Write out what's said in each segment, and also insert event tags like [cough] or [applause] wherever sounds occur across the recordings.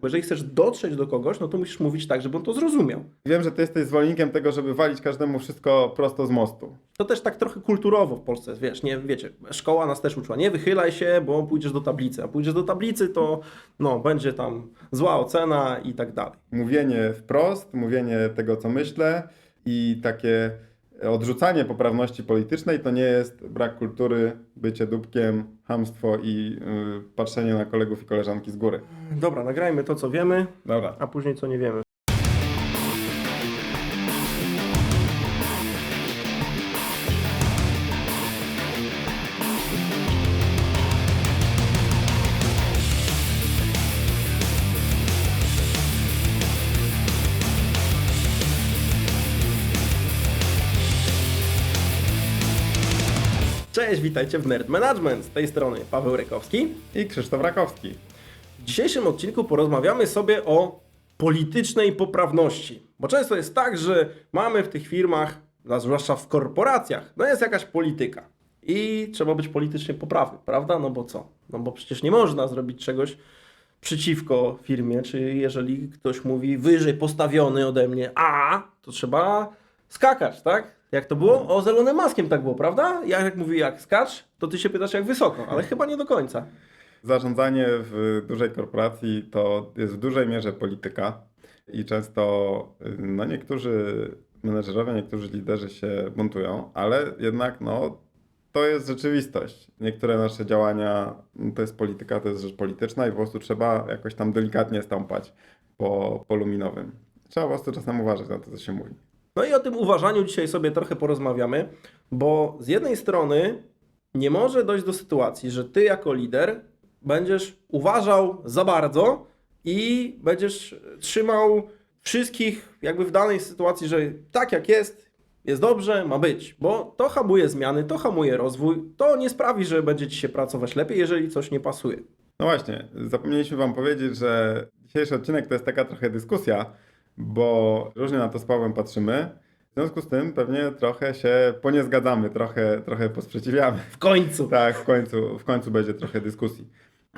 Bo jeżeli chcesz dotrzeć do kogoś, no to musisz mówić tak, żeby on to zrozumiał. Wiem, że ty jesteś zwolennikiem tego, żeby walić każdemu wszystko prosto z mostu. To też tak trochę kulturowo w Polsce wiesz, nie, wiecie, szkoła nas też uczyła, nie wychylaj się, bo pójdziesz do tablicy, a pójdziesz do tablicy, to no, będzie tam zła ocena i tak dalej. Mówienie wprost, mówienie tego, co myślę i takie odrzucanie poprawności politycznej to nie jest brak kultury, bycie dupkiem, hamstwo i yy, patrzenie na kolegów i koleżanki z góry. Dobra, nagrajmy to, co wiemy, Dobra. a później co nie wiemy. Cześć, witajcie w Nerd Management. Z tej strony Paweł Rekowski. I Krzysztof Rakowski. W dzisiejszym odcinku porozmawiamy sobie o politycznej poprawności. Bo często jest tak, że mamy w tych firmach, a zwłaszcza w korporacjach, no jest jakaś polityka. I trzeba być politycznie poprawny, prawda? No bo co? No bo przecież nie można zrobić czegoś przeciwko firmie, czy jeżeli ktoś mówi wyżej postawiony ode mnie, a to trzeba skakać, tak? Jak to było? O, z Elonem Maskiem tak było, prawda? Ja jak mówi jak skacz, to ty się pytasz jak wysoko, ale chyba nie do końca. Zarządzanie w dużej korporacji to jest w dużej mierze polityka i często no, niektórzy menedżerowie, niektórzy liderzy się buntują, ale jednak no, to jest rzeczywistość. Niektóre nasze działania to jest polityka, to jest rzecz polityczna i po prostu trzeba jakoś tam delikatnie stąpać po polu minowym. Trzeba po prostu czasem uważać na to, co się mówi. No i o tym uważaniu dzisiaj sobie trochę porozmawiamy, bo z jednej strony nie może dojść do sytuacji, że ty jako lider będziesz uważał za bardzo i będziesz trzymał wszystkich jakby w danej sytuacji, że tak jak jest, jest dobrze, ma być, bo to hamuje zmiany, to hamuje rozwój, to nie sprawi, że będzie ci się pracować lepiej, jeżeli coś nie pasuje. No właśnie, zapomnieliśmy Wam powiedzieć, że dzisiejszy odcinek to jest taka trochę dyskusja, bo różnie na to z Pawłem patrzymy. W związku z tym pewnie trochę się poniezgadzamy, trochę, trochę posprzeciwiamy. W końcu. Tak, w końcu, w końcu będzie trochę dyskusji.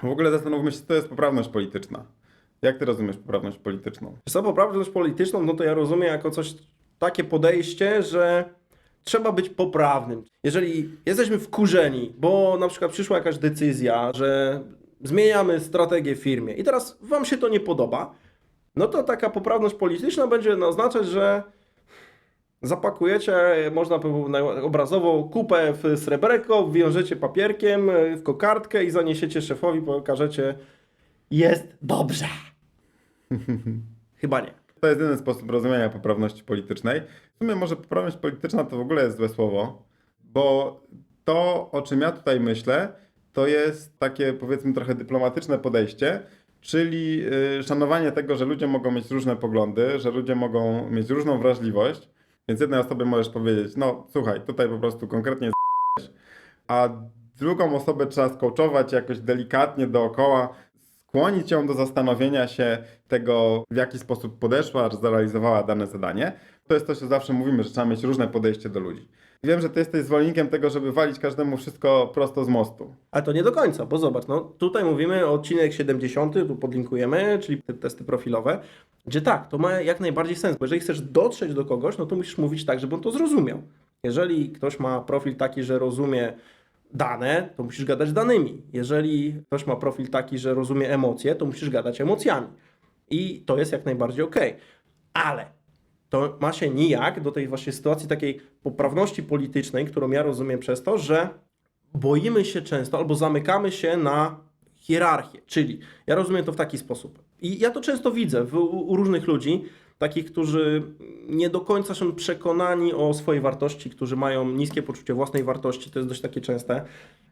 W ogóle zastanówmy się, co to jest poprawność polityczna. Jak Ty rozumiesz poprawność polityczną? Co poprawność polityczną, no to ja rozumiem jako coś, takie podejście, że trzeba być poprawnym. Jeżeli jesteśmy wkurzeni, bo na przykład przyszła jakaś decyzja, że zmieniamy strategię w firmie i teraz wam się to nie podoba, no to taka poprawność polityczna będzie oznaczać, że zapakujecie, można powiedzieć obrazowo, kupę w sreberko, wiążecie papierkiem w kokardkę i zaniesiecie szefowi, pokażecie jest dobrze. [laughs] Chyba nie. To jest jeden sposób rozumienia poprawności politycznej. W sumie może poprawność polityczna to w ogóle jest złe słowo, bo to, o czym ja tutaj myślę, to jest takie powiedzmy trochę dyplomatyczne podejście, czyli y, szanowanie tego, że ludzie mogą mieć różne poglądy, że ludzie mogą mieć różną wrażliwość. Więc jednej osobie możesz powiedzieć, no słuchaj, tutaj po prostu konkretnie z***ałeś, a drugą osobę trzeba skołczować jakoś delikatnie dookoła, skłonić ją do zastanowienia się tego, w jaki sposób podeszła, czy zrealizowała dane zadanie. To jest to, co zawsze mówimy, że trzeba mieć różne podejście do ludzi. Wiem, że ty jesteś zwolennikiem tego, żeby walić każdemu wszystko prosto z mostu. Ale to nie do końca, bo zobacz, no tutaj mówimy o odcinek 70, tu podlinkujemy, czyli te testy profilowe, gdzie tak, to ma jak najbardziej sens, bo jeżeli chcesz dotrzeć do kogoś, no to musisz mówić tak, żeby on to zrozumiał. Jeżeli ktoś ma profil taki, że rozumie dane, to musisz gadać danymi. Jeżeli ktoś ma profil taki, że rozumie emocje, to musisz gadać emocjami. I to jest jak najbardziej okej. Ale to ma się nijak do tej właśnie sytuacji takiej poprawności politycznej, którą ja rozumiem przez to, że boimy się często albo zamykamy się na hierarchię. Czyli ja rozumiem to w taki sposób. I ja to często widzę w, u, różnych ludzi, takich, którzy nie do końca są przekonani o swojej wartości, którzy mają niskie poczucie własnej wartości, to jest dość takie częste,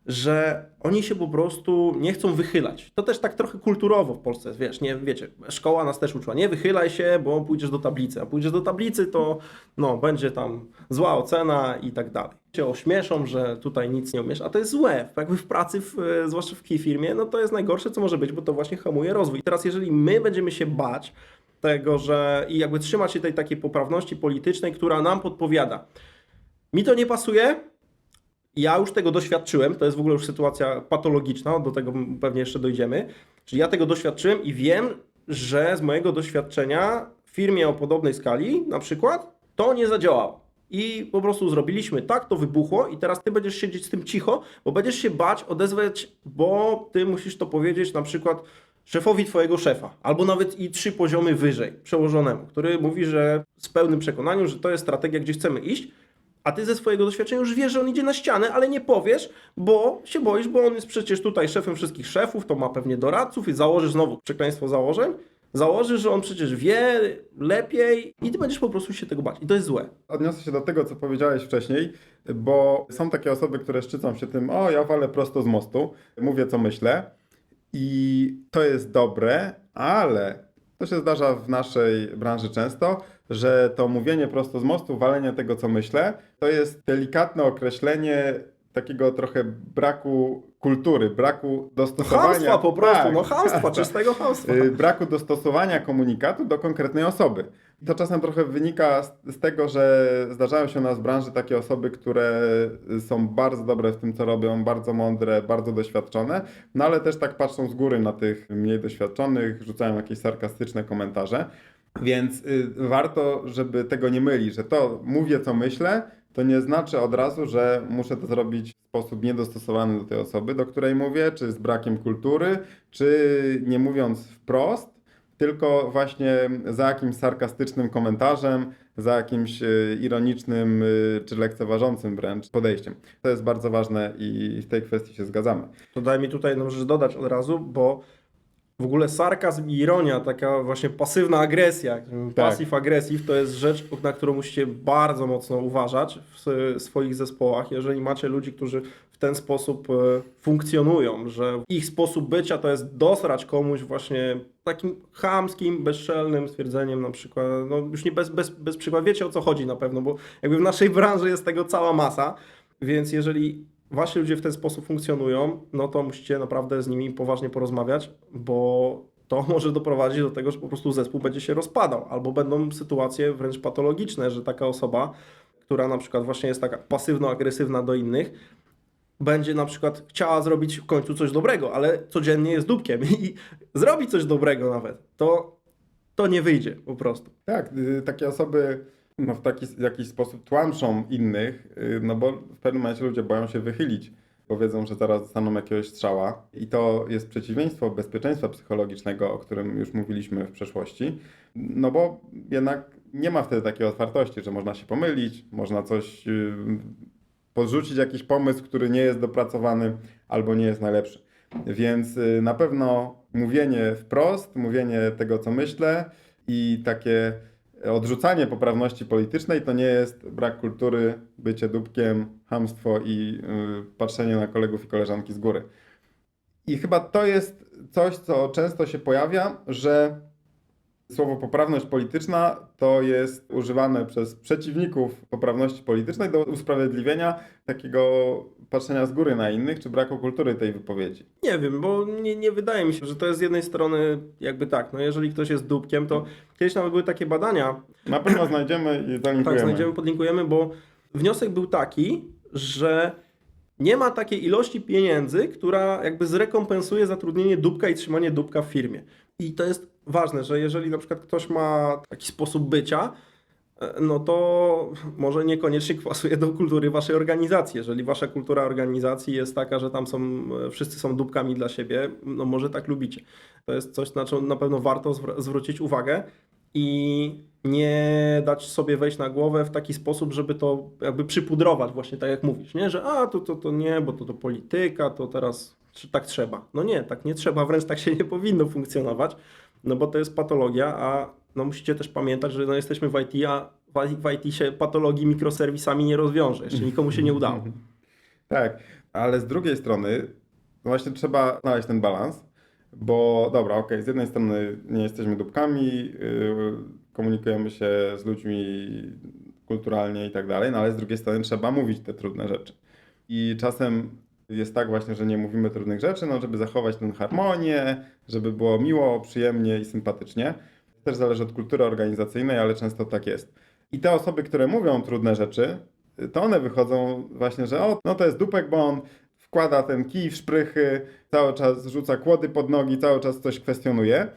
że oni się po prostu nie chcą wychylać. To też tak trochę kulturowo w Polsce wiesz, nie, wiecie, szkoła nas też uczyła, nie wychylaj się, bo pójdziesz do tablicy, a pójdziesz do tablicy, to no, będzie tam zła ocena i tak dalej. Cię ośmieszą, że tutaj nic nie umiesz, a to jest złe. Jakby w pracy, w, zwłaszcza w firmie, no to jest najgorsze, co może być, bo to właśnie hamuje rozwój. I teraz jeżeli my będziemy się bać tego, że i jakby trzymać się tej takiej poprawności politycznej, która nam podpowiada, mi to nie pasuje, ja już tego doświadczyłem, to jest w ogóle już sytuacja patologiczna, do tego pewnie jeszcze dojdziemy. Czyli ja tego doświadczyłem i wiem, że z mojego doświadczenia w firmie o podobnej skali, na przykład, to nie zadziałało. I po prostu zrobiliśmy tak, to wybuchło, i teraz ty będziesz siedzieć z tym cicho, bo będziesz się bać odezwać, bo ty musisz to powiedzieć na przykład szefowi twojego szefa, albo nawet i trzy poziomy wyżej, przełożonemu, który mówi, że z pełnym przekonaniem, że to jest strategia, gdzie chcemy iść, a ty ze swojego doświadczenia już wiesz, że on idzie na ścianę, ale nie powiesz, bo się boisz, bo on jest przecież tutaj szefem wszystkich szefów, to ma pewnie doradców i założysz znowu przekleństwo założeń. Założysz, że on przecież wie lepiej i ty będziesz po prostu się tego bać. I to jest złe. Odniosę się do tego, co powiedziałeś wcześniej, bo są takie osoby, które szczycą się tym, o ja walę prosto z mostu, mówię co myślę i to jest dobre, ale to się zdarza w naszej branży często, że to mówienie prosto z mostu, walenie tego co myślę, to jest delikatne określenie takiego trochę braku kultury, braku dostosowania. Chamstwa po prostu, Tak, no chamstwa, [laughs] czystego chamstwa. y, braku dostosowania komunikatu do konkretnej osoby. To czasem trochę wynika z, z tego, że zdarzają się u nas w branży takie osoby, które są bardzo dobre w tym, co robią, bardzo mądre, bardzo doświadczone, no ale też tak patrzą z góry na tych mniej doświadczonych, rzucają jakieś sarkastyczne komentarze. Więc y, warto, żeby tego nie mylić, że to mówię, co myślę, to nie znaczy od razu, że muszę to zrobić w sposób niedostosowany do tej osoby, do której mówię, czy z brakiem kultury, czy nie mówiąc wprost, tylko właśnie za jakimś sarkastycznym komentarzem, za jakimś y, ironicznym y, czy lekceważącym wręcz podejściem. To jest bardzo ważne i w tej kwestii się zgadzamy. To daj mi tutaj jedną rzecz dodać od razu, bo w ogóle sarkazm i ironia, taka właśnie pasywna agresja, passive aggressive, to jest rzecz, na którą musicie bardzo mocno uważać w swoich zespołach. Jeżeli macie ludzi, którzy w ten sposób e, funkcjonują, że ich sposób bycia to jest dosrać komuś właśnie takim chamskim, bezczelnym stwierdzeniem na przykład, no już nie bez, bez, bez przykładu, wiecie o co chodzi na pewno, bo jakby w naszej branży jest tego cała masa, więc jeżeli wasi ludzie w ten sposób funkcjonują, no to musicie naprawdę z nimi poważnie porozmawiać, bo to [laughs] może doprowadzić do tego, że po prostu zespół będzie się rozpadał, albo będą sytuacje wręcz patologiczne, że taka osoba, która na przykład właśnie jest taka pasywno-agresywna do innych, będzie na przykład chciała zrobić w końcu coś dobrego, ale codziennie jest dupkiem i [laughs] zrobi coś dobrego nawet, to, to nie wyjdzie po prostu. Tak, y, takie osoby no, w taki jakiś sposób tłamszą innych, y, no bo w pewnym momencie ludzie boją się wychylić, bo wiedzą, że zaraz dostaną jakiegoś strzała. I to jest przeciwieństwo bezpieczeństwa psychologicznego, o którym już mówiliśmy w przeszłości. No bo jednak nie ma wtedy takiej otwartości, że można się pomylić, można coś y, podrzucić jakiś pomysł, który nie jest dopracowany albo nie jest najlepszy. Więc y, na pewno mówienie wprost, mówienie tego, co myślę i takie odrzucanie poprawności politycznej to nie jest brak kultury, bycie dupkiem, hamstwo i y, patrzenie na kolegów i koleżanki z góry. I chyba to jest coś, co często się pojawia, że słowo poprawność polityczna to jest używane przez przeciwników poprawności politycznej do usprawiedliwienia takiego patrzenia z góry na innych, czy braku kultury tej wypowiedzi. Nie wiem, bo nie, nie wydaje mi się, że to jest z jednej strony jakby tak, no jeżeli ktoś jest dupkiem, to kiedyś nawet były takie badania, Na pewno znajdziemy i zalinkujemy. Tak, znajdziemy, podlinkujemy, bo wniosek był taki, że nie ma takiej ilości pieniędzy, która jakby zrekompensuje zatrudnienie dupka i trzymanie dupka w firmie. I to jest ważne, że jeżeli na przykład ktoś ma taki sposób bycia, e, no to może niekoniecznie [laughs] pasuje do kultury waszej organizacji. Jeżeli wasza kultura organizacji jest taka, że tam są, e, wszyscy są dupkami dla siebie, no może tak lubicie. To jest coś, na co na pewno warto zwr- zwrócić uwagę i nie dać sobie wejść na głowę w taki sposób, żeby to jakby przypudrować, właśnie tak jak mówisz, nie? że a to, to, to nie, bo to, to polityka, to teraz tak trzeba. No nie, tak nie trzeba, wręcz tak się nie powinno funkcjonować, no bo to jest patologia, a no musicie też pamiętać, że no jesteśmy w IT, a w IT się patologii mikroserwisami nie rozwiąże, jeszcze nikomu się nie udało. [laughs] Tak, ale z drugiej strony właśnie trzeba znaleźć ten balans, bo dobra, okej, z jednej strony nie jesteśmy dupkami, yy, komunikujemy się z ludźmi kulturalnie i tak dalej, no ale z drugiej strony trzeba mówić te trudne rzeczy. I czasem jest tak właśnie, że nie mówimy trudnych rzeczy, no żeby zachować tę harmonię, żeby było miło, przyjemnie i sympatycznie. Też zależy od kultury organizacyjnej, ale często tak jest. I te osoby, które mówią trudne rzeczy, to one wychodzą właśnie, że o, no to jest dupek, bo on wkłada ten kij w szprychy, cały czas rzuca kłody pod nogi, cały czas coś kwestionuje.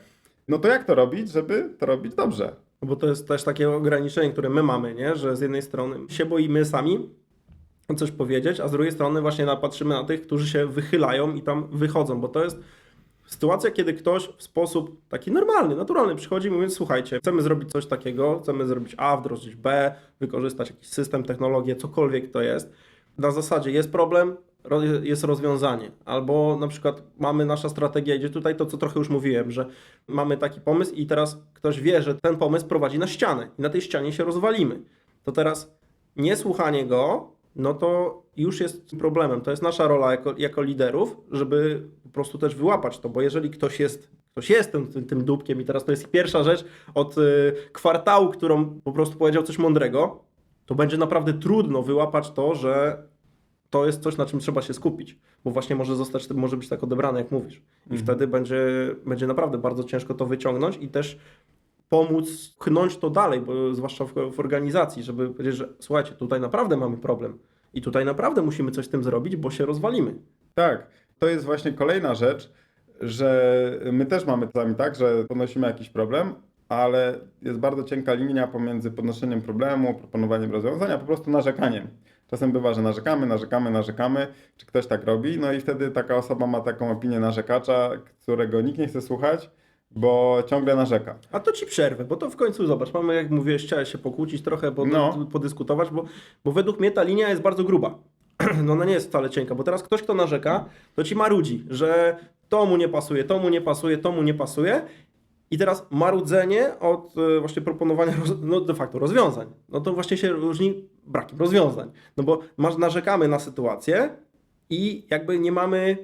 No to jak to robić, żeby to robić dobrze? Bo to jest też takie ograniczenie, które my mamy, nie? że z jednej strony się boimy sami coś powiedzieć, a z drugiej strony właśnie napatrzymy na tych, którzy się wychylają i tam wychodzą, bo to jest sytuacja, kiedy ktoś w sposób taki normalny, naturalny przychodzi i mówi, słuchajcie, chcemy zrobić coś takiego, chcemy zrobić A, wdrożyć B, wykorzystać jakiś system, technologię, cokolwiek to jest. Na zasadzie jest problem, ro- jest rozwiązanie. Albo na przykład mamy nasza strategia, idzie tutaj to, co trochę już mówiłem, że mamy taki pomysł i teraz ktoś wie, że ten pomysł prowadzi na ścianę i na tej ścianie się rozwalimy. To teraz niesłuchanie go, no to już jest problemem. To jest nasza rola jako, jako liderów, żeby po prostu też wyłapać to, bo jeżeli ktoś jest, ktoś jest tym, tym, tym dupkiem i teraz to jest pierwsza rzecz od y, kwartału, którą po prostu powiedział coś mądrego, to będzie naprawdę trudno wyłapać to, że to jest coś, na czym trzeba się skupić, bo właśnie może zostać, może być tak odebrane, jak mówisz. I wtedy będzie, będzie naprawdę bardzo ciężko to wyciągnąć i też pomóc pchnąć to dalej, bo zwłaszcza w, w organizacji, żeby powiedzieć, że słuchajcie, tutaj naprawdę mamy problem i tutaj naprawdę musimy coś z tym zrobić, bo się rozwalimy. Tak, to jest właśnie kolejna rzecz, że my też mamy czasami tak, że podnosimy jakiś problem, ale jest bardzo cienka linia pomiędzy podnoszeniem problemu, proponowaniem rozwiązania, po prostu narzekaniem. Czasem bywa, że narzekamy, narzekamy, narzekamy, czy ktoś tak robi, no i wtedy taka osoba ma taką opinię narzekacza, którego nikt nie chce słuchać, bo ciągle narzeka. A to ci przerwę, bo to w końcu zobacz, mamy, jak mówiłeś, chciałeś się pokłócić trochę, bo No. podyskutować, bo, bo według mnie ta linia jest bardzo gruba. [clears throat] No ona nie jest wcale cienka, bo teraz ktoś, kto narzeka, to ci marudzi, że to mu nie pasuje, to mu nie pasuje, to mu nie pasuje. I teraz marudzenie od e, właśnie proponowania, no de facto rozwiązań, no to właśnie się różni brakiem rozwiązań. No bo masz, narzekamy na sytuację i jakby nie mamy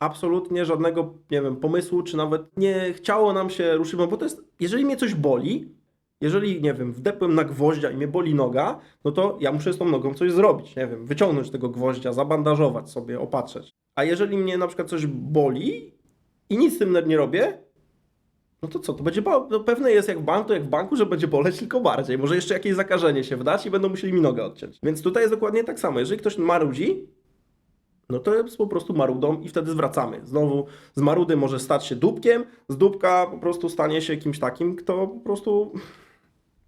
absolutnie żadnego, nie wiem, pomysłu, czy nawet nie chciało nam się ruszyć, bo to jest, jeżeli mnie coś boli, jeżeli, nie wiem, wdepłem na gwoździa i mnie boli noga, no to ja muszę z tą nogą coś zrobić, nie wiem, wyciągnąć tego gwoździa, zabandażować sobie, opatrzeć. A jeżeli mnie na przykład coś boli i nic z tym nie robię, no to co, to będzie, ba- no pewne jest jak w banku, jak w banku, że będzie boleć tylko bardziej. Może jeszcze jakieś zakażenie się wdać i będą musieli mi nogę odciąć. Więc tutaj jest dokładnie tak samo. Jeżeli ktoś marudzi, no to jest po prostu marudą i wtedy zwracamy. Znowu z marudy może stać się dupkiem, z dupka po prostu stanie się kimś takim, kto po prostu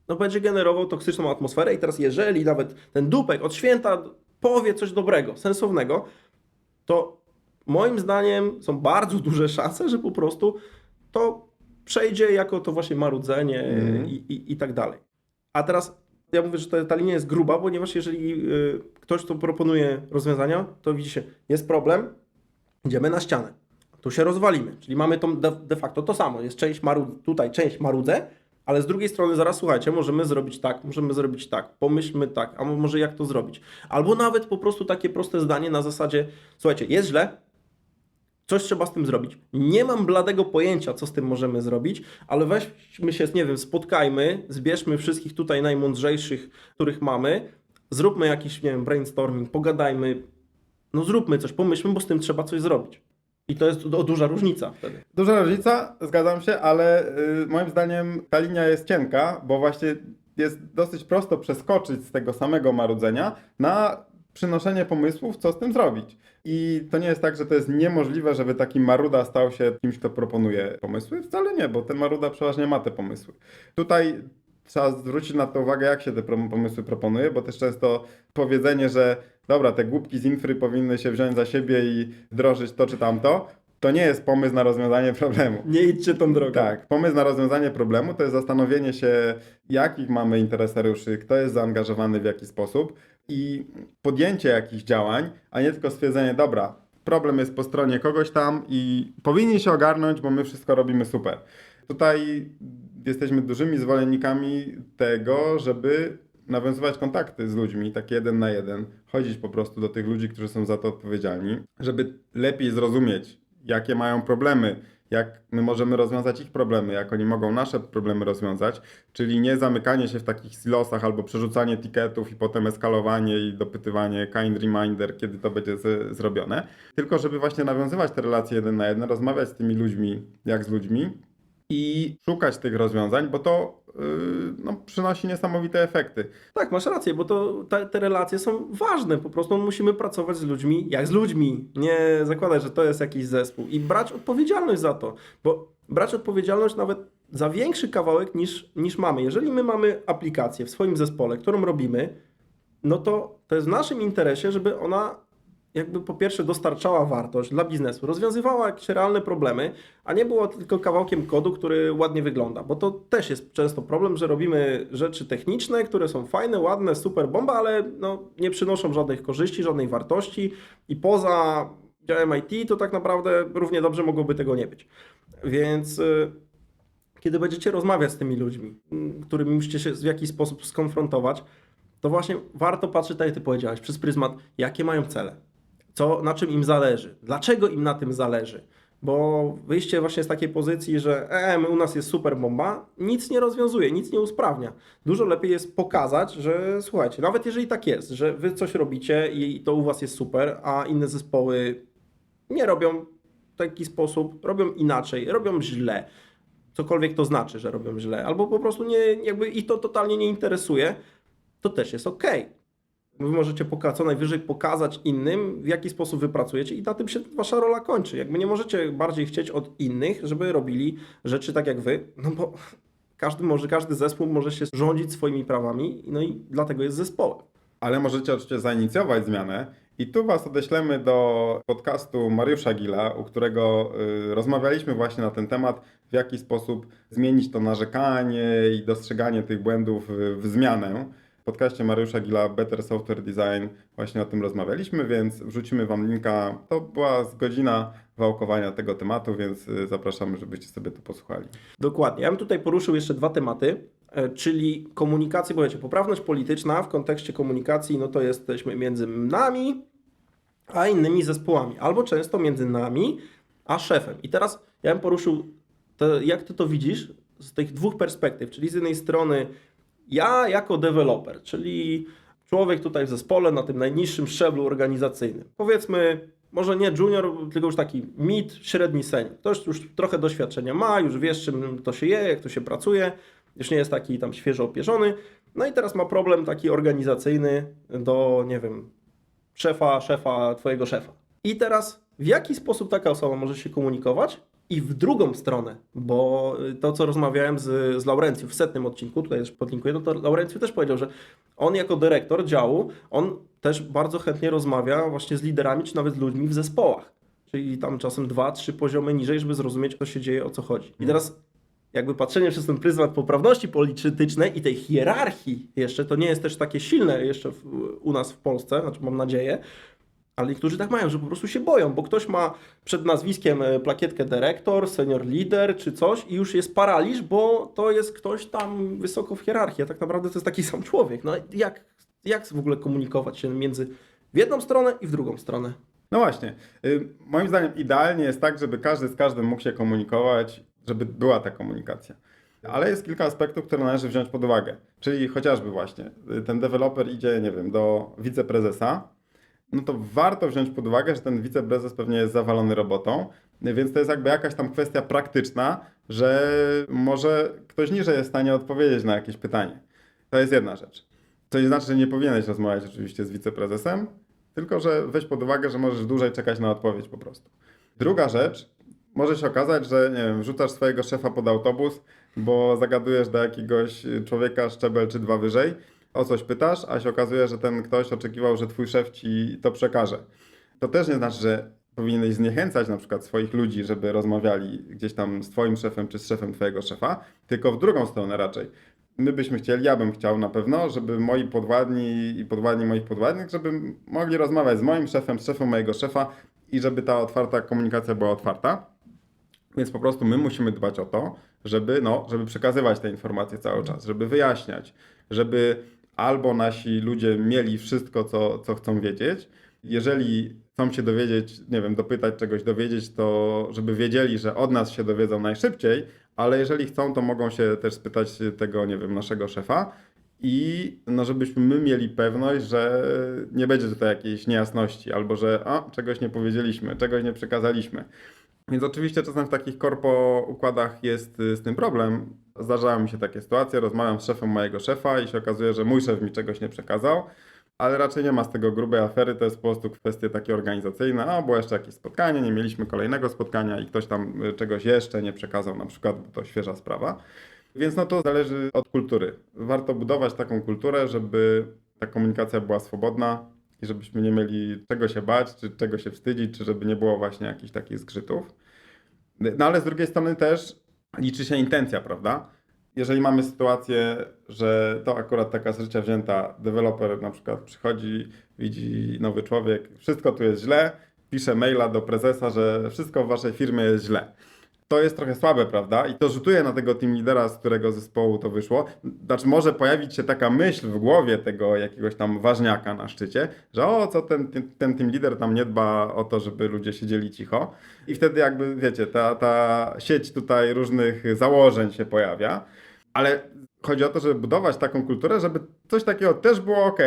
no, będzie generował toksyczną atmosferę i teraz jeżeli nawet ten dupek od święta powie coś dobrego, sensownego, to moim zdaniem są bardzo duże szanse, że po prostu to przejdzie jako to właśnie marudzenie Mhm. i, i, i tak dalej. A teraz ja mówię, że ta, ta linia jest gruba, ponieważ jeżeli y, ktoś tu proponuje rozwiązania, to widzicie, jest problem, idziemy na ścianę. Tu się rozwalimy, czyli mamy tą de, de facto to samo. Jest część marud, tutaj część marudzę, ale z drugiej strony zaraz słuchajcie, możemy zrobić tak, możemy zrobić tak, pomyślmy tak, a mo- może jak to zrobić. Albo nawet po prostu takie proste zdanie na zasadzie, słuchajcie, jest źle, coś trzeba z tym zrobić. Nie mam bladego pojęcia, co z tym możemy zrobić, ale weźmy się, nie wiem, spotkajmy, zbierzmy wszystkich tutaj najmądrzejszych, których mamy, zróbmy jakiś, nie wiem, brainstorming, pogadajmy, no zróbmy coś, pomyślmy, bo z tym trzeba coś zrobić. I to jest duża różnica wtedy. Duża różnica, zgadzam się, ale y, moim zdaniem ta linia jest cienka, bo właśnie jest dosyć prosto przeskoczyć z tego samego marudzenia na przynoszenie pomysłów, co z tym zrobić. I to nie jest tak, że to jest niemożliwe, żeby taki maruda stał się kimś, kto proponuje pomysły. Wcale nie, bo ten maruda przeważnie ma te pomysły. Tutaj trzeba zwrócić na to uwagę, jak się te pomysły proponuje, bo też często powiedzenie, że dobra, te głupki z infry powinny się wziąć za siebie i wdrożyć to czy tamto, to nie jest pomysł na rozwiązanie [laughs] problemu. Nie idźcie tą drogą. Tak, pomysł na rozwiązanie problemu to jest zastanowienie się, jakich mamy interesariuszy, kto jest zaangażowany w jaki sposób i podjęcie jakichś działań, a nie tylko stwierdzenie, dobra, problem jest po stronie kogoś tam i powinni się ogarnąć, bo my wszystko robimy super. Tutaj jesteśmy dużymi zwolennikami tego, żeby nawiązywać kontakty z ludźmi, tak jeden na jeden, chodzić po prostu do tych ludzi, którzy są za to odpowiedzialni, żeby lepiej zrozumieć, jakie mają problemy, jak my możemy rozwiązać ich problemy, jak oni mogą nasze problemy rozwiązać, czyli nie zamykanie się w takich silosach albo przerzucanie etykietów i potem eskalowanie i dopytywanie kind reminder, kiedy to będzie z, zrobione, tylko żeby właśnie nawiązywać te relacje jeden na jeden, rozmawiać z tymi ludźmi jak z ludźmi i szukać tych rozwiązań, bo to yy, no, przynosi niesamowite efekty. Tak, masz rację, bo to te, te relacje są ważne. Po prostu musimy pracować z ludźmi jak z ludźmi. Nie zakładać, że to jest jakiś zespół i brać odpowiedzialność za to. Bo brać odpowiedzialność nawet za większy kawałek niż, niż mamy. Jeżeli my mamy aplikację w swoim zespole, którą robimy, no to to jest w naszym interesie, żeby ona jakby po pierwsze dostarczała wartość dla biznesu, rozwiązywała jakieś realne problemy, a nie była tylko kawałkiem kodu, który ładnie wygląda, bo to też jest często problem, że robimy rzeczy techniczne, które są fajne, ładne, super bomba, ale no, nie przynoszą żadnych korzyści, żadnej wartości i poza działem IT to tak naprawdę równie dobrze mogłoby tego nie być. Więc y, kiedy będziecie rozmawiać z tymi ludźmi, m, którymi musicie się w jakiś sposób skonfrontować, to właśnie warto patrzeć, tak jak ty powiedziałeś, przez pryzmat, jakie mają cele, co, na czym im zależy, dlaczego im na tym zależy. Bo wyjście właśnie z takiej pozycji, że e, my, u nas jest super bomba, nic nie rozwiązuje, nic nie usprawnia. Dużo lepiej jest pokazać, że słuchajcie, nawet jeżeli tak jest, że wy coś robicie i to u was jest super, a inne zespoły nie robią w taki sposób, robią inaczej, robią źle. Cokolwiek to znaczy, że robią źle, albo po prostu nie, jakby ich to totalnie nie interesuje, to też jest ok. Wy możecie poka- co najwyżej pokazać innym, w jaki sposób wy pracujecie i na tym się wasza rola kończy. Jakby nie możecie bardziej chcieć od innych, żeby robili rzeczy tak jak wy, no bo każdy może, każdy zespół może się rządzić swoimi prawami, no i dlatego jest zespołem. Ale możecie oczywiście zainicjować zmianę. I tu Was odeślemy do podcastu Mariusza Gila, u którego y, rozmawialiśmy właśnie na ten temat, w jaki sposób zmienić to narzekanie i dostrzeganie tych błędów y, w zmianę. Podcaście Mariusza Gila Better Software Design właśnie o tym rozmawialiśmy, więc wrzucimy Wam linka. To była godzina wałkowania tego tematu, więc y, zapraszamy, żebyście sobie to posłuchali. Dokładnie. Ja bym tutaj poruszył jeszcze dwa tematy, e, czyli komunikację, bo wiecie, poprawność polityczna w kontekście komunikacji, no to jesteśmy między nami a innymi zespołami, albo często między nami a szefem. I teraz ja bym poruszył, to, jak ty to widzisz z tych dwóch perspektyw, czyli z jednej strony ja jako deweloper, czyli człowiek tutaj w zespole na tym najniższym szczeblu organizacyjnym. Powiedzmy, może nie junior, tylko już taki mid, średni senior. Ktoś już trochę doświadczenia ma, już wie, z czym to się je, jak to się pracuje, już nie jest taki tam świeżo opierzony. No i teraz ma problem taki organizacyjny do, nie wiem, szefa, szefa, twojego szefa. I teraz w jaki sposób taka osoba może się komunikować? I w drugą stronę, bo to, co rozmawiałem z, z Laurencją w setnym odcinku, tutaj też podlinkuję, no to Laurencju też powiedział, że on jako dyrektor działu, on też bardzo chętnie rozmawia właśnie z liderami, czy nawet z ludźmi w zespołach. Czyli tam czasem dwa, trzy poziomy niżej, żeby zrozumieć, co się dzieje, o co chodzi. I teraz jakby patrzenie przez ten pryzmat poprawności politycznej i tej hierarchii jeszcze, to nie jest też takie silne jeszcze w, u nas w Polsce, znaczy mam nadzieję, ale niektórzy tak mają, że po prostu się boją, bo ktoś ma przed nazwiskiem e, plakietkę dyrektor, senior lider czy coś i już jest paraliż, bo to jest ktoś tam wysoko w hierarchii, a tak naprawdę to jest taki [laughs] sam człowiek. No jak, jak w ogóle komunikować się między w jedną stronę i w drugą stronę? No właśnie. Y, Moim zdaniem idealnie jest tak, żeby każdy z każdym mógł się komunikować, żeby była ta komunikacja. Ale jest kilka aspektów, które należy wziąć pod uwagę. Czyli chociażby właśnie y, ten deweloper idzie, nie wiem, do wiceprezesa, no to warto wziąć pod uwagę, że ten wiceprezes pewnie jest zawalony robotą, więc to jest jakby jakaś tam kwestia praktyczna, że może ktoś niżej jest w stanie odpowiedzieć na jakieś pytanie. To jest jedna rzecz. To nie znaczy, że nie powinieneś rozmawiać oczywiście z wiceprezesem, tylko że weź pod uwagę, że możesz dłużej czekać na odpowiedź po prostu. Druga rzecz, może się okazać, że nie wiem, wrzucasz swojego szefa pod autobus, bo zagadujesz do jakiegoś człowieka szczebel czy dwa wyżej, o coś pytasz, a się okazuje, że ten ktoś oczekiwał, że twój szef ci to przekaże. To też nie znaczy, że powinieneś zniechęcać na przykład swoich ludzi, żeby rozmawiali gdzieś tam z twoim szefem czy z szefem twojego szefa, tylko w drugą stronę raczej. My byśmy chcieli, ja bym chciał na pewno, żeby moi podwładni i podwładni moich podwładnych, żeby mogli rozmawiać z moim szefem, z szefem mojego szefa i żeby ta otwarta komunikacja była otwarta. Więc po prostu my musimy dbać o to, żeby, no, żeby przekazywać te informacje cały czas, żeby wyjaśniać, żeby albo nasi ludzie mieli wszystko, co, co chcą wiedzieć. Jeżeli chcą się dowiedzieć, nie wiem, dopytać czegoś, dowiedzieć, to żeby wiedzieli, że od nas się dowiedzą najszybciej, ale jeżeli chcą, to mogą się też spytać tego, nie wiem, naszego szefa i no, żebyśmy my mieli pewność, że nie będzie tutaj jakiejś niejasności albo że a, czegoś nie powiedzieliśmy, czegoś nie przekazaliśmy. Więc oczywiście czasem w takich korpo układach jest y, z tym problem. Zdarzały mi się takie sytuacje, rozmawiam z szefem mojego szefa i się okazuje, że mój szef mi czegoś nie przekazał, ale raczej nie ma z tego grubej afery, to jest po prostu kwestie takie organizacyjne, a było jeszcze jakieś spotkanie, nie mieliśmy kolejnego spotkania i ktoś tam y, czegoś jeszcze nie przekazał, na przykład, bo to świeża sprawa. Więc no to zależy od kultury. Warto budować taką kulturę, żeby ta komunikacja była swobodna i żebyśmy nie mieli czego się bać, czy czego się wstydzić, czy żeby nie było właśnie jakichś takich zgrzytów. No ale z drugiej strony też liczy się intencja, prawda? Jeżeli mamy sytuację, że to akurat taka z życia wzięta, deweloper na przykład przychodzi, widzi nowy człowiek, wszystko tu jest źle, pisze maila do prezesa, że wszystko w waszej firmie jest źle. To jest trochę słabe, prawda? I to rzutuje na tego team lidera, z którego zespołu to wyszło. Znaczy może pojawić się taka myśl w głowie tego jakiegoś tam ważniaka na szczycie, że o, co ten, ten, team lider tam nie dba o to, żeby ludzie siedzieli cicho. I wtedy jakby, wiecie, ta, ta sieć tutaj różnych założeń się pojawia. Ale chodzi o to, żeby budować taką kulturę, żeby coś takiego też było ok,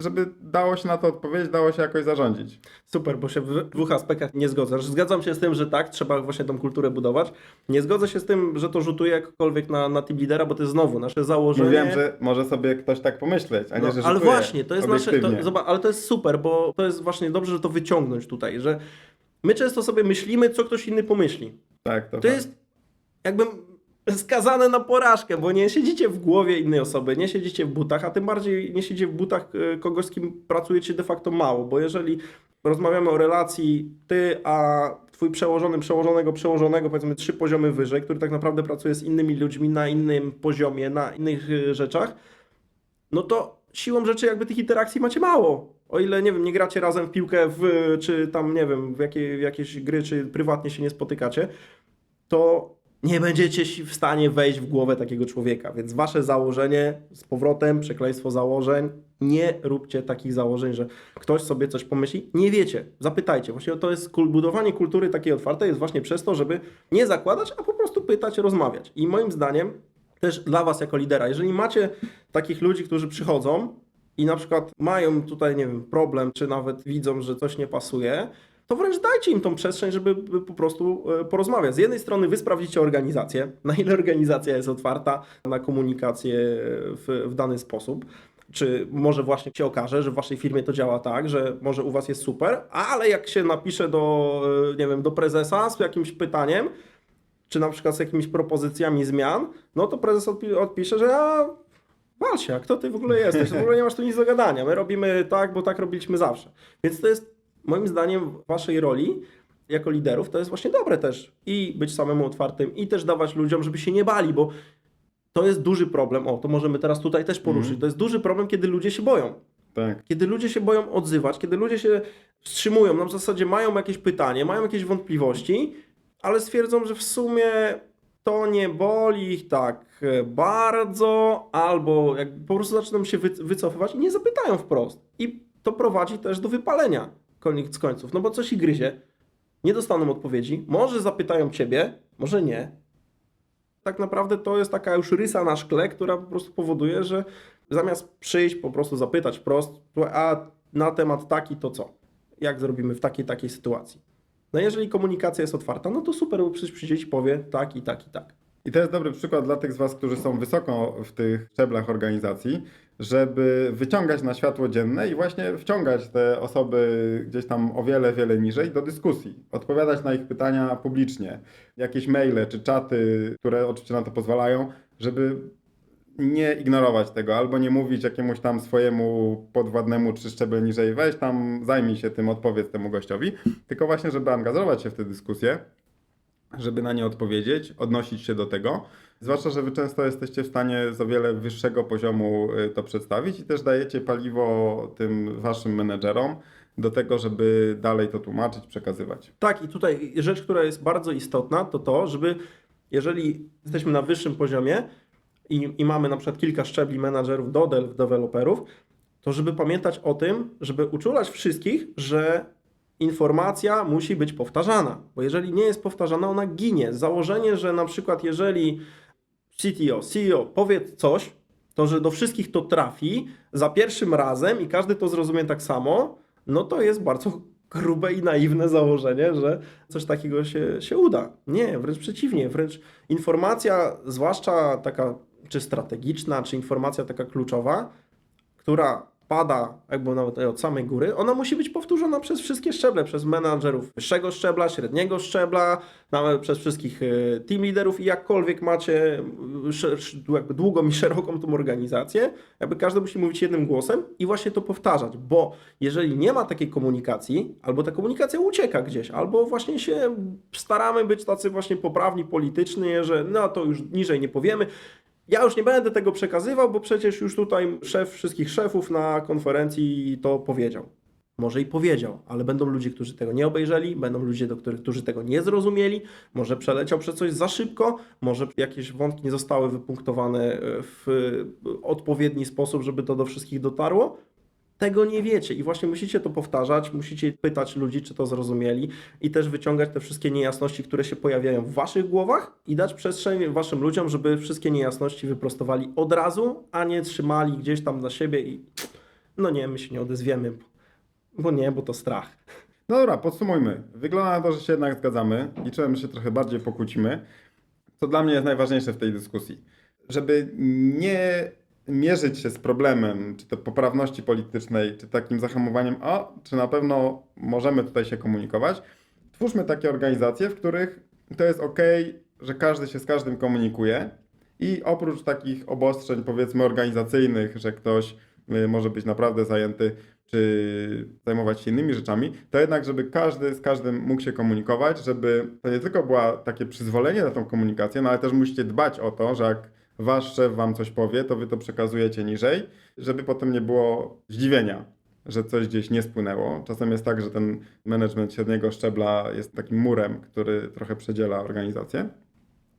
żeby dało się na to odpowiedzieć, dało się jakoś zarządzić. Super, bo się w dwóch aspektach nie zgodzę. Zgadzam się z tym, że tak, trzeba właśnie tą kulturę budować. Nie zgodzę się z tym, że to rzutuje jakkolwiek na, na team lidera, bo to jest znowu nasze założenie. Mówiłem, że może sobie ktoś tak pomyśleć, a nie, No, że ale właśnie, to jest nasze. To, zobacz, ale to jest super, bo to jest właśnie dobrze, że to wyciągnąć tutaj, że my często sobie myślimy, co ktoś inny pomyśli. Tak, to, To jest jakby skazane na porażkę, bo nie siedzicie w głowie innej osoby, nie siedzicie w butach, a tym bardziej nie siedzicie w butach e, kogoś, z kim pracujecie de facto mało, bo jeżeli rozmawiamy o relacji ty, a twój przełożony, przełożonego, przełożonego, powiedzmy trzy poziomy wyżej, który tak naprawdę pracuje z innymi ludźmi na innym poziomie, na innych e, rzeczach, no to siłą rzeczy jakby tych interakcji macie mało. O ile, nie wiem, nie gracie razem w piłkę, w, czy tam, nie wiem, w, jakie, w jakieś gry, czy prywatnie się nie spotykacie, to nie będziecie w stanie wejść w głowę takiego człowieka. Więc wasze założenie, z powrotem, przekleństwo założeń, nie róbcie takich założeń, że ktoś sobie coś pomyśli. Nie wiecie, zapytajcie. Właśnie to jest budowanie kultury takiej otwartej jest właśnie przez to, żeby nie zakładać, a po prostu pytać, rozmawiać. I moim zdaniem też dla was jako lidera, jeżeli macie takich ludzi, którzy przychodzą i na przykład mają tutaj, nie wiem, problem, czy nawet widzą, że coś nie pasuje, to wręcz dajcie im tą przestrzeń, żeby by po prostu e, porozmawiać. Z jednej strony wy sprawdzicie organizację, [laughs] na ile organizacja jest otwarta na komunikację w, w dany sposób. Czy może właśnie się okaże, że w waszej firmie to działa tak, że może u was jest super, ale jak się napisze do, e, nie wiem, do prezesa z jakimś pytaniem, czy na przykład z jakimiś propozycjami zmian, no to prezes odpi- odpisze, że a, wal się, a kto ty w ogóle jesteś? W ogóle nie masz tu nic do gadania. My robimy tak, bo tak robiliśmy zawsze. Więc to jest moim zdaniem w waszej roli jako liderów to jest właśnie dobre też i być samemu otwartym i też dawać ludziom, żeby się nie bali, bo to jest duży problem. O, to możemy teraz tutaj też poruszyć. Mhm. To jest duży problem, kiedy ludzie się boją. Tak. Kiedy ludzie się boją odzywać, kiedy ludzie się wstrzymują, na zasadzie mają jakieś pytanie, mają jakieś wątpliwości, ale stwierdzą, że w sumie to nie boli ich tak e, bardzo, albo jak po prostu zaczną się wy- wycofywać i nie zapytają wprost. I to prowadzi też do wypalenia koniec końców, no bo coś ich gryzie, nie dostaną odpowiedzi, może zapytają ciebie, może nie. Tak naprawdę to jest taka już rysa na szkle, która po prostu powoduje, że zamiast przyjść, po prostu zapytać wprost, a na temat taki to co? Jak zrobimy w takiej, takiej sytuacji? No jeżeli komunikacja jest otwarta, no to super, bo przecież przyjdzie i powie tak i tak i tak. I to jest dobry przykład dla tych z Was, którzy są wysoko w tych szczeblach organizacji, żeby wyciągać na światło dzienne i właśnie wciągać te osoby gdzieś tam o wiele, wiele niżej do dyskusji. Odpowiadać na ich pytania publicznie. Jakieś maile czy czaty, które oczywiście na to pozwalają, żeby nie ignorować tego, albo nie mówić jakiemuś tam swojemu podwładnemu czy szczebel niżej, weź tam, zajmij się tym, odpowiedz temu gościowi, tylko właśnie, żeby angażować się w te dyskusje, żeby na nie odpowiedzieć, odnosić się do tego. Zwłaszcza, że wy często jesteście w stanie z o wiele wyższego poziomu y, to przedstawić i też dajecie paliwo tym waszym menedżerom do tego, żeby dalej to tłumaczyć, przekazywać. Tak, i tutaj rzecz, która jest bardzo istotna, to to, żeby jeżeli jesteśmy na wyższym poziomie i, i mamy na przykład kilka szczebli menadżerów do dev- deweloperów, to żeby pamiętać o tym, żeby uczulać wszystkich, że informacja musi być powtarzana, bo jeżeli nie jest powtarzana, ona ginie. Założenie, że na przykład jeżeli CTO, CEO powie coś, to że do wszystkich to trafi za pierwszym razem i każdy to zrozumie tak samo, no to jest bardzo grube i naiwne założenie, że coś takiego się, się uda. Nie, wręcz przeciwnie, wręcz informacja, zwłaszcza taka czy strategiczna, czy informacja taka kluczowa, która pada jakby nawet od samej góry, ona musi być powtórzona przez wszystkie szczeble, przez menadżerów wyższego szczebla, średniego szczebla, nawet przez wszystkich e, team liderów i jakkolwiek macie sz- jakby długą i [laughs] szeroką tą organizację, jakby każdy musi mówić jednym głosem i właśnie to powtarzać, bo jeżeli nie ma takiej komunikacji, albo ta komunikacja ucieka gdzieś, albo właśnie się staramy być tacy właśnie poprawni politycznie, że no to już niżej nie powiemy, ja już nie będę tego przekazywał, bo przecież już tutaj szef wszystkich szefów na konferencji to powiedział. Może i powiedział, ale będą ludzie, którzy tego nie obejrzeli, będą ludzie, do których, którzy tego nie zrozumieli, może przeleciał przez coś za szybko, może jakieś wątki nie zostały wypunktowane e, w odpowiedni sposób, żeby to do wszystkich dotarło. Tego nie wiecie i właśnie musicie to powtarzać, musicie pytać ludzi, czy to zrozumieli i też wyciągać te wszystkie niejasności, które się pojawiają w waszych głowach i dać przestrzeń waszym ludziom, żeby wszystkie niejasności wyprostowali od razu, a nie trzymali gdzieś tam na siebie i no nie, my się nie odezwiemy, bo, nie, bo to strach. No dobra, podsumujmy. Wygląda na to, że się jednak zgadzamy. Liczyłem, że się trochę bardziej pokłócimy. Co dla mnie jest najważniejsze w tej dyskusji. Żeby nie mierzyć się z problemem, czy to poprawności politycznej, czy takim zahamowaniem, o, czy na pewno możemy tutaj się komunikować, twórzmy takie organizacje, w których to jest ok, że każdy się z każdym komunikuje i oprócz takich obostrzeń, powiedzmy, organizacyjnych, że ktoś y, może być naprawdę zajęty czy zajmować się innymi rzeczami, to jednak, żeby każdy z każdym mógł się komunikować, żeby to nie tylko było takie przyzwolenie na tą komunikację, no ale też musicie dbać o to, że jak wasz szef wam coś powie, to wy to przekazujecie niżej, żeby potem nie było zdziwienia, że coś gdzieś nie spłynęło. Czasem jest tak, że ten management średniego szczebla jest takim murem, który trochę przedziela organizację.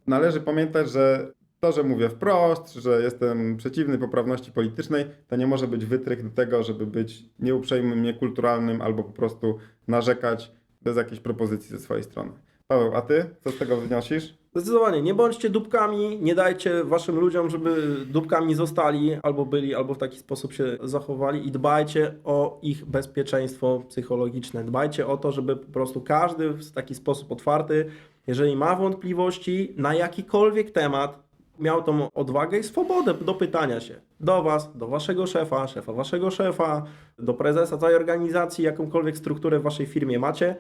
Należy pamiętać, że to, że mówię wprost, że jestem przeciwny poprawności politycznej, to nie może być wytrych do tego, żeby być nieuprzejmym, niekulturalnym albo po prostu narzekać bez jakiejś propozycji ze swojej strony. Paweł, a ty co z tego wnosisz? Zdecydowanie, nie bądźcie dupkami, nie dajcie waszym ludziom, żeby dupkami zostali, albo byli, albo w taki sposób się zachowali i dbajcie o ich bezpieczeństwo psychologiczne. Dbajcie o to, żeby po prostu każdy w taki sposób otwarty, jeżeli ma wątpliwości na jakikolwiek temat, miał tą odwagę i swobodę do pytania się do was, do waszego szefa, szefa waszego szefa, do prezesa całej organizacji, jakąkolwiek strukturę w waszej firmie macie,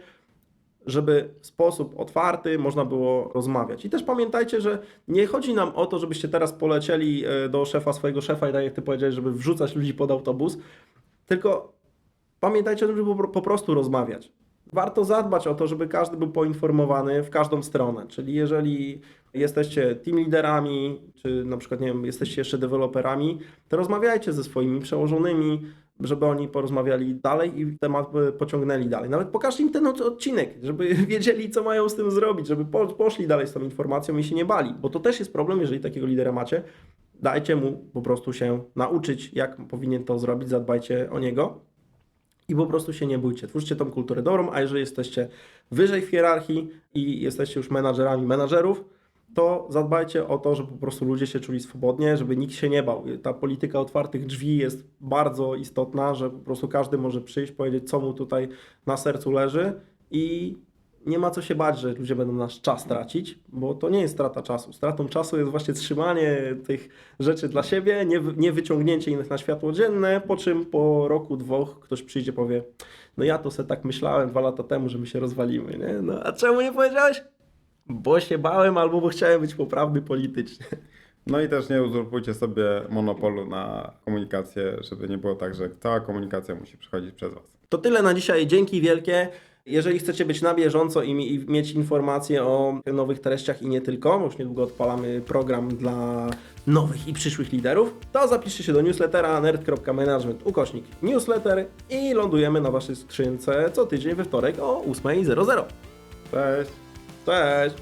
żeby w sposób otwarty można było rozmawiać. I też pamiętajcie, że nie chodzi nam o to, żebyście teraz polecieli e, do szefa swojego szefa i tak jak ty powiedziałeś, żeby wrzucać ludzi pod autobus, tylko pamiętajcie, żeby po- po prostu rozmawiać. Warto zadbać o to, żeby każdy był poinformowany w każdą stronę. Czyli jeżeli jesteście team liderami, czy na przykład nie wiem, jesteście jeszcze deweloperami, to rozmawiajcie ze swoimi przełożonymi, żeby oni porozmawiali dalej i temat pociągnęli dalej. Nawet pokażcie im ten od- odcinek, żeby [laughs] wiedzieli, co mają z tym zrobić, żeby po, poszli dalej z tą informacją i się nie bali. Bo to też jest problem, jeżeli takiego lidera macie. Dajcie mu po prostu się nauczyć, jak powinien to zrobić, zadbajcie o niego. I po prostu się nie bójcie. Twórzcie tą kulturę dobrą, a jeżeli jesteście wyżej w hierarchii i jesteście już menadżerami menadżerów, to zadbajcie o to, żeby po prostu ludzie się czuli swobodnie, żeby nikt się nie bał. Ta polityka otwartych drzwi jest bardzo istotna, że po prostu każdy może przyjść, powiedzieć, co mu tutaj na sercu leży i nie ma co się bać, że ludzie będą nasz czas tracić, bo to nie jest strata czasu. Stratą czasu jest właśnie trzymanie tych rzeczy dla siebie, nie, nie wyciągnięcie innych na światło dzienne, po czym po roku, dwóch ktoś przyjdzie powie, no ja to sobie tak myślałem dwa lata temu, że my się rozwalimy, nie? No a czemu nie powiedziałeś? Bo się bałem albo bo chciałem być poprawny politycznie. No i też nie uzurpujcie sobie monopolu na komunikację, żeby nie było tak, że cała komunikacja musi przechodzić przez was. To tyle na dzisiaj. Dzięki wielkie. Jeżeli chcecie być na bieżąco i, mi- i mieć informacje o nowych treściach i nie tylko, bo już niedługo odpalamy program dla nowych i przyszłych liderów, to zapiszcie się do newslettera nerd.management ukośnik newsletter i lądujemy na waszej skrzynce co tydzień we wtorek o 8.00. Cześć! Cześć!